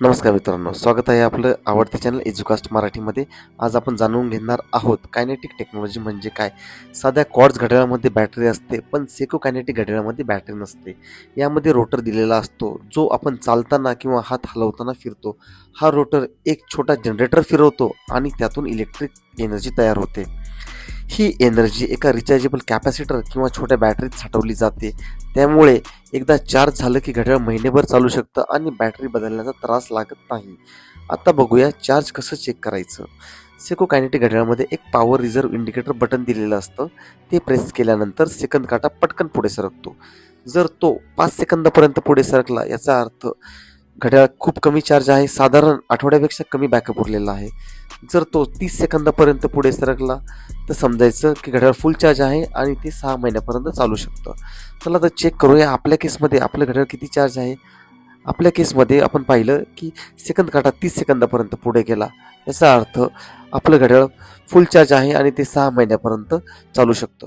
नमस्कार मित्रांनो स्वागत आहे आपलं आवडते चॅनल एज्युकास्ट मराठीमध्ये. आज आपण जाणून घेणार आहोत कायनेटिक टेक्नॉलॉजी म्हणजे काय? साध्या कॉर्ड्स घड्याळामध्ये बॅटरी असते पण सेको कायनेटिक घड्याळामध्ये बॅटरी नसते. यामध्ये रोटर दिलेला असतो जो आपण चालताना किंवा हात हलवताना फिरतो. हा रोटर एक छोटा जनरेटर फिरवतो आणि त्यातून इलेक्ट्रिक एनर्जी तयार होते. ही एनर्जी एका रिचार्जेबल कॅपॅसिटर किंवा छोट्या बॅटरीत साठवली जाते. त्यामुळे एकदा चार्ज झालं की घड्याळ महिनेभर चालू शकतं आणि बॅटरी बदलण्याचा त्रास लागत नाही. आता बघूया चार्ज कसं चेक करायचं. सेको कायनेटिक घड्याळामध्ये एक पॉवर रिझर्व इंडिकेटर बटन दिलेलं असतं. ते प्रेस केल्यानंतर सेकंद काटा पटकन पुढे सरकतो. जर तो पाच सेकंदापर्यंत पुढे सरकला याचा अर्थ घड्याळ खूप कमी चार्ज आहे. साधारण आठवड्यापेक्षा कमी बॅकअप उरलेला आहे. जर तो तीस सेकंदापर्यंत पुढे सरकला तर समजायचं की घड्याळ फुल चार्ज आहे आणि ते सहा महिन्यापर्यंत चालू शकतं. चला तर चेक करूया आपल्या केसमध्ये आपलं घड्याळ किती चार्ज आहे. आपल्या केसमध्ये आपण पाहिलं की सेकंद काटा तीस सेकंदापर्यंत पुढे गेला. याचा अर्थ आपलं घड्याळ फुल चार्ज आहे आणि ते सहा महिन्यापर्यंत चालू शकतं.